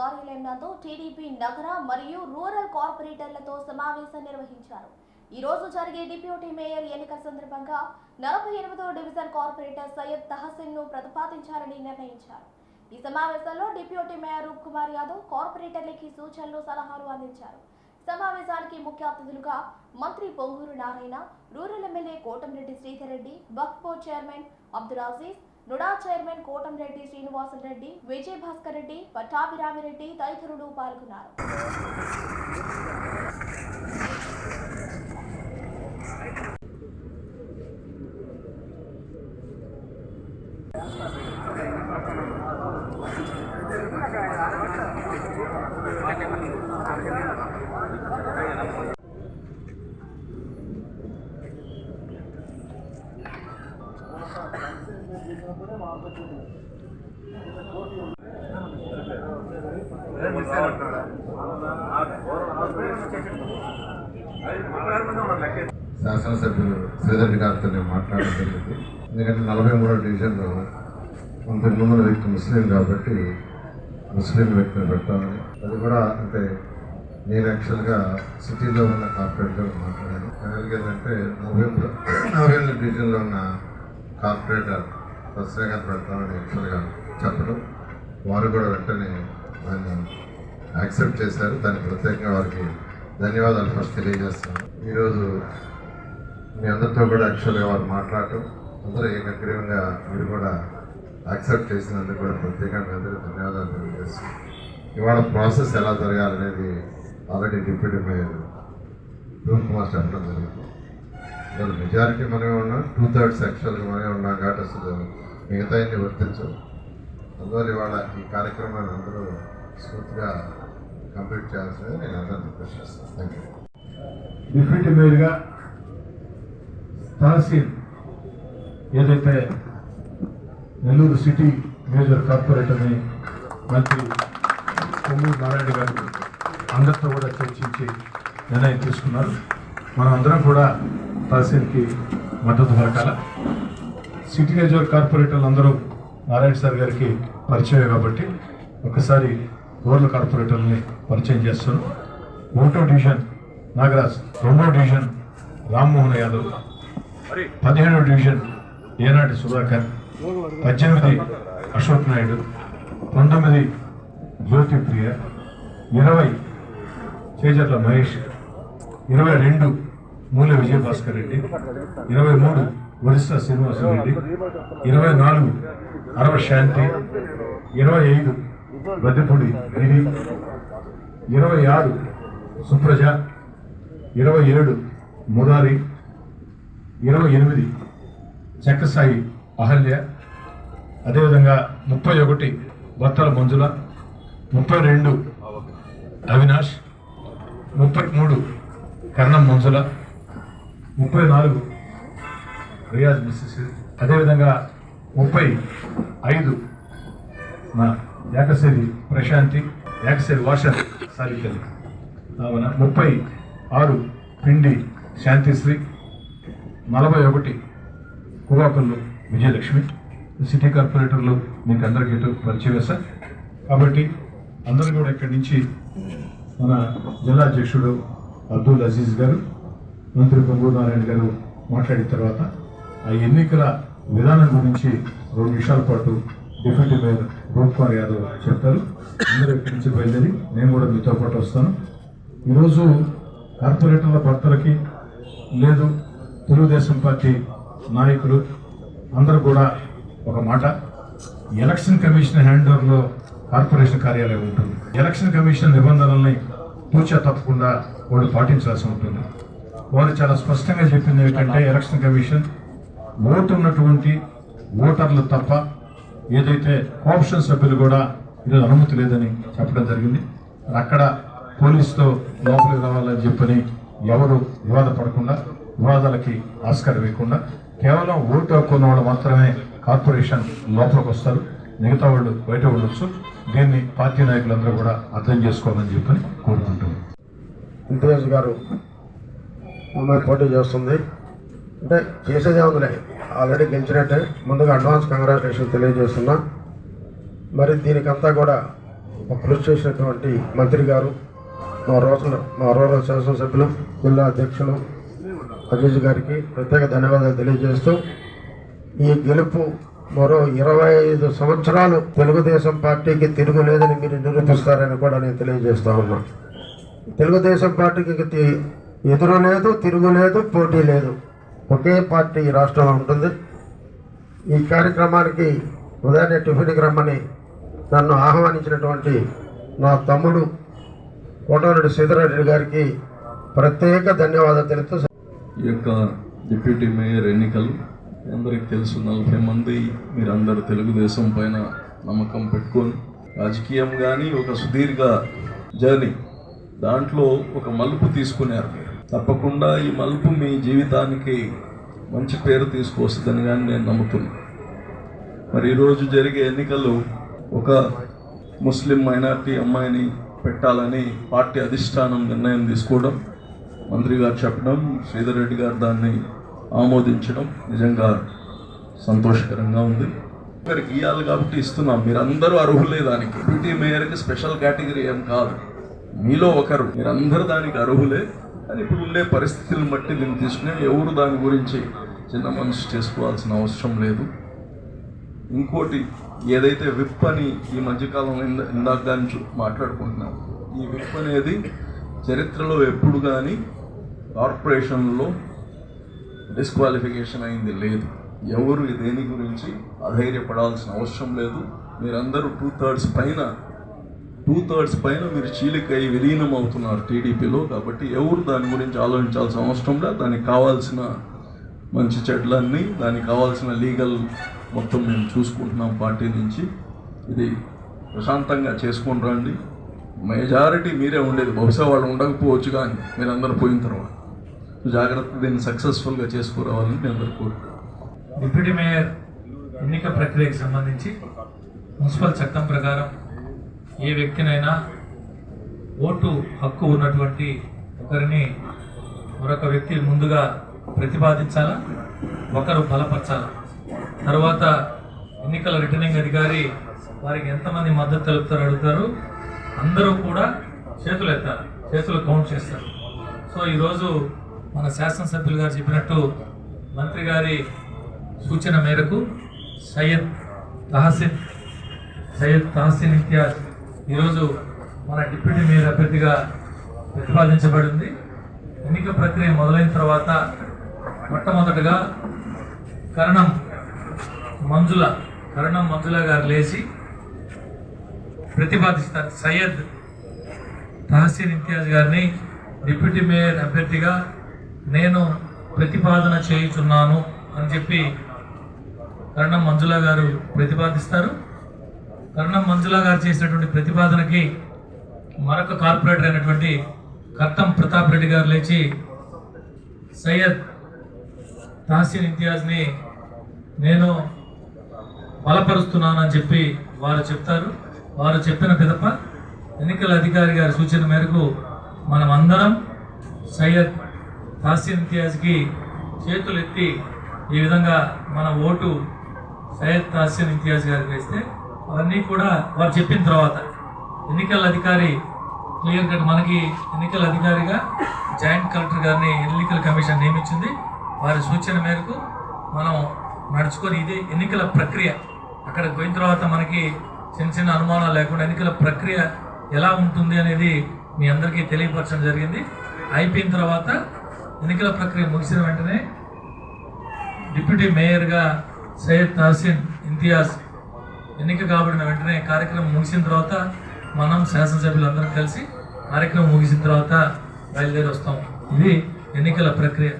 కార్యాలయం నందు టీడీపీ నగర మరియు రూరల్ కార్పొరేటర్లతో సమావేశం నిర్వహించారు. ఈ రోజు జరిగే డిప్యూటీ మేయర్ ఎన్నిక సందర్భంగా నలభై ఎనిమిదో డివిజన్ కార్పొరేటర్ సయ్యద్ తహసిన్ను ప్రతిపాదించాలని నిర్ణయించారు. ఈ సమావేశంలో డిప్యూటీ మేయర్ రూప్ కుమార్ యాదవ్ కార్పొరేటర్లకి సూచనలు సలహాలు అందించారు. సమావేశానికి ముఖ్య అతిథులుగా మంత్రి Ponguru Narayana rural MLA Kotamreddy Sridhar Reddy Waqf board chairman Abdul Aziz NUDA chairman Kotamreddy Srinivasan Reddy Vijay Bhaskar Reddy Pattabhiramireddy తదితరులు పాల్గొన్నారు. శాసనసభ్యులు శ్రీధర్ గారితో నేను మాట్లాడడం జరిగింది. ఎందుకంటే నలభై మూడో డివిజన్లో అంతకు ముందు వ్యక్తి ముస్లిం కాబట్టి ముస్లిం వ్యక్తిని పెడతామని అది కూడా అంటే నేను యాక్చువల్గా సిటీలో ఉన్న కార్పొరేట్తో మాట్లాడాను. ఎందుకంటే నలభై నలభై ఎనిమిది డివిజన్లో ఉన్న కార్పొరేటర్ ఫస్ట్ పెడతామని యాక్చువల్గా చెప్పడం వారు కూడా వెంటనే దాన్ని యాక్సెప్ట్ చేశారు. దాన్ని ప్రత్యేకంగా వారికి ధన్యవాదాలు ఫస్ట్ తెలియజేస్తాను ఈరోజు మీ అందరితో కూడా యాక్చువల్గా వారు మాట్లాడటం అందరూ ఏకగ్రీవంగా మీరు కూడా యాక్సెప్ట్ చేసినందుకు కూడా ప్రత్యేకంగా మీ అందరికీ ధన్యవాదాలు తెలియజేస్తున్నాను. ఇవాళ ప్రాసెస్ ఎలా జరగాలనేది already deputy mayor Roop Kumar చెప్పడం జరిగింది. ఇవాళ మెజారిటీ మనమే ఉన్నాం. టూ థర్డ్స్ యాక్చువల్గా మనమే ఉన్నాం కాబట్టి అసలు మిగతా అన్ని వర్తించవు. అందువల్ల ఇవాళ ఈ కార్యక్రమాన్ని అందరూ స్మూత్గా కంప్లీట్ చేయాల్సింది. నేను అందరిని రిక్వెస్ట్ చేస్తాను థ్యాంక్ యూ డిప్యూటీ మేయర్గా తహసీల్ ఏదైతే నెల్లూరు సిటీ మేజర్ కార్పొరేటర్ని మంత్రి కొమ్మూరు నారాయణ గారు అందరితో కూడా చర్చించి నిర్ణయం తీసుకున్నారు. మనం అందరం కూడా తహసీల్కి మద్దతు పలకాల? సిటీ రేజర్ కార్పొరేటర్లు అందరూ నారాయణ సార్ గారికి పరిచయం కాబట్టి ఒకసారి రూరల్ కార్పొరేటర్ని పరిచయం చేస్తాను. ఒకటో డివిజన్ నాగరాజ్ రెండో డివిజన్ రామ్మోహన్ యాదవ్ పదిహేడో డివిజన్ ఏనాటి సుధాకర్ పద్దెనిమిది అశోక్ నాయుడు పంతొమ్మిది జ్యోతి ప్రియ ఇరవై చేజర్ల మహేష్ ఇరవై రెండు మూల విజయభాస్కర్ రెడ్డి ఇరవై మూడు ఒరిస్సా శ్రీనివాసరెడ్డి ఇరవై నాలుగు అరవ శాంతి ఇరవై ఐదు బద్దెపూడి గిరి ఇరవై ఆరు సుప్రజ ఇరవై ఏడు మురారి ఇరవై ఎనిమిది చక్కసాయి అహల్య అదేవిధంగా ముప్పై ఒకటి బత్తల మంజుల ముప్పై రెండు అవినాష్ ముప్పై మూడు కర్ణం మంజుల ముప్పై నాలుగు. రియాజ్ మిస్సెస్. అదేవిధంగా ముప్పై ఐదు. నా యాకశ్రీ ప్రశాంతి యాకసేరి వాషర్ సాలికలి కావున ముప్పై ఆరు పిండి శాంతిశ్రీ నలభై ఒకటి కువాకల్లు విజయలక్ష్మి. సిటీ కార్పొరేటర్లు మీకు అందరికీ ఇటు పరిచయం సార్. కాబట్టి అందరూ కూడా ఇక్కడి నుంచి మన జిల్లా అధ్యక్షుడు అబ్దుల్ అజీజ్ గారు మంత్రి పొంగూరు నారాయణ గారు మాట్లాడిన తర్వాత ఆ ఎన్నికల విధానం గురించి రెండు నిమిషాల పాటు డిప్యూటీ మేయర్ రూప్ కుమార్ యాదవ్ చెప్తారు అందరూ ఇక్కడి నుంచి బయలుదేరి నేను కూడా మీతో పాటు వస్తాను. ఈరోజు కార్పొరేటర్ల భర్తలకి లేదు తెలుగుదేశం పార్టీ నాయకులు అందరూ కూడా ఒక మాట. ఎలక్షన్ కమిషన్ హ్యాండ్ ఓవర్లో కార్పొరేషన్ కార్యాలయం ఉంటుంది. ఎలక్షన్ కమిషన్ నిబంధనల్ని తూచా తప్పకుండా వాళ్ళు పాటించాల్సి ఉంటుంది. వారు చాలా స్పష్టంగా చెప్పింది ఏంటంటే ఎలక్షన్ కమిషన్ ఓటు ఉన్నటువంటి ఓటర్లు తప్ప ఏదైతే కోఆప్షన్ సభ్యులు కూడా ఈరోజు అనుమతి లేదని చెప్పడం జరిగింది. అక్కడ పోలీసుతో లోపలికి రావాలని చెప్పని ఎవరు వివాదపడకుండా వివాదాలకి ఆస్కారం ఇవ్వకుండా కేవలం ఓటు హక్కు ఉన్న వాళ్ళు మాత్రమే కార్పొరేషన్ లోపలికి వస్తారు. మిగతా వాళ్ళు బయట ఉండొచ్చు. దీన్ని పార్టీ నాయకులందరూ కూడా అర్థం చేసుకోవాలని చెప్పని కోరుకుంటున్నాను ఇంతియాజ్ గారు అమ్మాయి పోటీ చేస్తుంది. అంటే చేసేదే ఉందిలే. ఆల్రెడీ గెలిచినట్టే. ముందుగా అడ్వాన్స్ కంగ్రాచులేషన్ తెలియజేస్తున్నా. మరి దీనికంతా కూడా కృషి చేసినటువంటి మంత్రి గారు మా రోజున మా రూరల్ శాసనసభ్యులు జిల్లా అధ్యక్షులు అజీజ్ గారికి ప్రత్యేక ధన్యవాదాలు తెలియజేస్తూ ఈ గెలుపు మరో ఇరవై ఐదు సంవత్సరాలు తెలుగుదేశం పార్టీకి తిరుగులేదని మీరు నిరూపిస్తారని కూడా నేను తెలియజేస్తా ఉన్నా. తెలుగుదేశం పార్టీకి ఎదురు లేదు తిరుగులేదు పోటీ లేదు. ఒకే పార్టీ రాష్ట్రంలో ఉంటుంది. ఈ కార్యక్రమానికి ఉదయాన్నే టిఫిన్కి రమ్మని నన్ను ఆహ్వానించినటువంటి నా తమ్ముడు కోటారెడ్డి సీతారెడ్డి గారికి ప్రత్యేక ధన్యవాదాలు తెలుపుతూ ఈ యొక్క డిప్యూటీ మేయర్ ఎన్నికలు అందరికి తెలుసు. నలభై మంది మీరందరూ తెలుగుదేశం పైన నమ్మకం పెట్టుకొని రాజకీయం కానీ ఒక సుదీర్ఘ జర్నీ. దాంట్లో ఒక మలుపు తీసుకున్నారు మీరు. తప్పకుండా ఈ మలుపు మీ జీవితానికి మంచి పేరు తీసుకొస్తుందని కానీ నేను నమ్ముతున్నాను మరి ఈరోజు జరిగే ఎన్నికలు ఒక ముస్లిం మైనార్టీ అమ్మాయిని పెట్టాలని పార్టీ అధిష్టానం నిర్ణయం తీసుకోవడం మంత్రి గారు చెప్పడం శ్రీధర్ రెడ్డి గారు దాన్ని ఆమోదించడం నిజంగా సంతోషకరంగా ఉంది. ఒకరికి ఇవ్వాలి కాబట్టి ఇస్తున్నాం. మీరందరూ అర్హులే దానికి. డిప్యూటీ మేయర్కి స్పెషల్ కేటగిరీ ఏం కాదు. మీలో ఒకరు. మీరందరూ దానికి అర్హులే. కానీ ఇప్పుడు ఉండే పరిస్థితులను బట్టి దీన్ని తీసుకుని ఎవరు దాని గురించి చిన్న మనసు చేసుకోవాల్సిన అవసరం లేదు. ఇంకోటి ఏదైతే విప్ అని ఈ మధ్యకాలంలో ఇందా ఇందాక దాని మాట్లాడుకుంటున్నాం ఈ విప్ అనేది చరిత్రలో ఎప్పుడు కానీ కార్పొరేషన్లో డిస్క్వాలిఫికేషన్ అయింది లేదు. ఎవరు దేని గురించి అధైర్యపడాల్సిన అవసరం లేదు. మీరందరూ టూ థర్డ్స్ పైన టూ థర్డ్స్ పైన మీరు చీలికై విలీనం అవుతున్నారు టీడీపీలో కాబట్టి ఎవరు దాని గురించి ఆలోచించాల్సిన అవసరం లేదు దానికి కావాల్సిన మంచి చెడ్లన్నీ దానికి కావాల్సిన లీగల్ మొత్తం మేము చూసుకుంటున్నాం పార్టీ నుంచి. ఇది ప్రశాంతంగా చేసుకొని రండి. మెజారిటీ మీరే ఉండేది. బహుశా వాళ్ళు ఉండకపోవచ్చు కానీ మీరందరూ పోయిన తర్వాత. జాగ్రత్త దీన్ని సక్సెస్ఫుల్గా చేసుకురావాలని నేను అందరూ కోరుకుంటున్నాను డిప్యూటీ మేయర్ ఎన్నిక ప్రక్రియకు సంబంధించి మున్సిపల్ చట్టం ప్రకారం ఏ వ్యక్తినైనా ఓటు హక్కు ఉన్నటువంటి ఒకరిని మరొక వ్యక్తి ముందుగా ప్రతిపాదించాలా? ఒకరు బలపరచాలా? తర్వాత ఎన్నికల రిటర్నింగ్ అధికారి వారికి ఎంతమంది మద్దతు తెలుపుతారు అడుగుతారు. అందరూ కూడా చేతులు ఎత్తారు చేతులు కౌంట్ చేస్తారు. సో ఈరోజు మన శాసనసభ్యులు గారు చెప్పినట్టు మంత్రి గారి సూచన మేరకు సయ్యద్ తహసిన్ సయ్యద్ తహసిన్ ఇంతియాజ్ ఈరోజు మన డిప్యూటీ మేయర్ అభ్యర్థిగా ప్రతిపాదించబడింది. ఎన్నిక ప్రక్రియ మొదలైన తర్వాత మొట్టమొదటగా కరణం మంజుల కరణం మంజుల గారు లేచి ప్రతిపాదిస్తారు. సయ్యద్ తహసీన్ ఇంతియాజ్ గారిని డిప్యూటీ మేయర్ అభ్యర్థిగా నేను ప్రతిపాదన చేయుచున్నాను అని చెప్పి కరణం మంజుల గారు ప్రతిపాదిస్తారు. కరణం మంజులా గారు చేసినటువంటి ప్రతిపాదనకి మరొక కార్పొరేటర్ అయినటువంటి కత్తం ప్రతాప్ రెడ్డి గారు లేచి సయ్యద్ తహసీన్ ఇంతియాజ్ని నేను బలపరుస్తున్నానని చెప్పి వారు చెప్తారు. వారు చెప్పిన పిదప ఎన్నికల అధికారి గారి సూచన మేరకు మనం అందరం సయ్యద్ తహసీన్ ఇంతియాజ్కి చేతులు ఎత్తి ఈ విధంగా మన ఓటు సయ్యద్ తహసీన్ ఇంతియాజ్ గారికి వేస్తే అవన్నీ కూడా వారు చెప్పిన తర్వాత ఎన్నికల అధికారి క్లియర్ కట్ మనకి ఎన్నికల అధికారిగా జాయింట్ కలెక్టర్ గారిని ఎన్నికల కమిషన్ నియమించింది. వారి సూచన మేరకు మనం నడుచుకొని ఇది ఎన్నికల ప్రక్రియ అక్కడ పోయిన తర్వాత మనకి చిన్న చిన్న అనుమానాలు లేకుండా ఎన్నికల ప్రక్రియ ఎలా ఉంటుంది అనేది మీ అందరికీ తెలియపరచడం జరిగింది. అయిపోయిన తర్వాత ఎన్నికల ప్రక్రియ ముగిసిన వెంటనే డిప్యూటీ మేయర్గా సయ్యద్ తహసీన్ ఇంతియాజ్ ఎన్నిక కాబడిన వెంటనే కార్యక్రమం ముగిసిన తర్వాత మనం శాసనసభ్యులందరం కలిసి కార్యక్రమం ముగిసిన తర్వాత బయలుదేరి వస్తాం. ఇది ఎన్నికల ప్రక్రియ.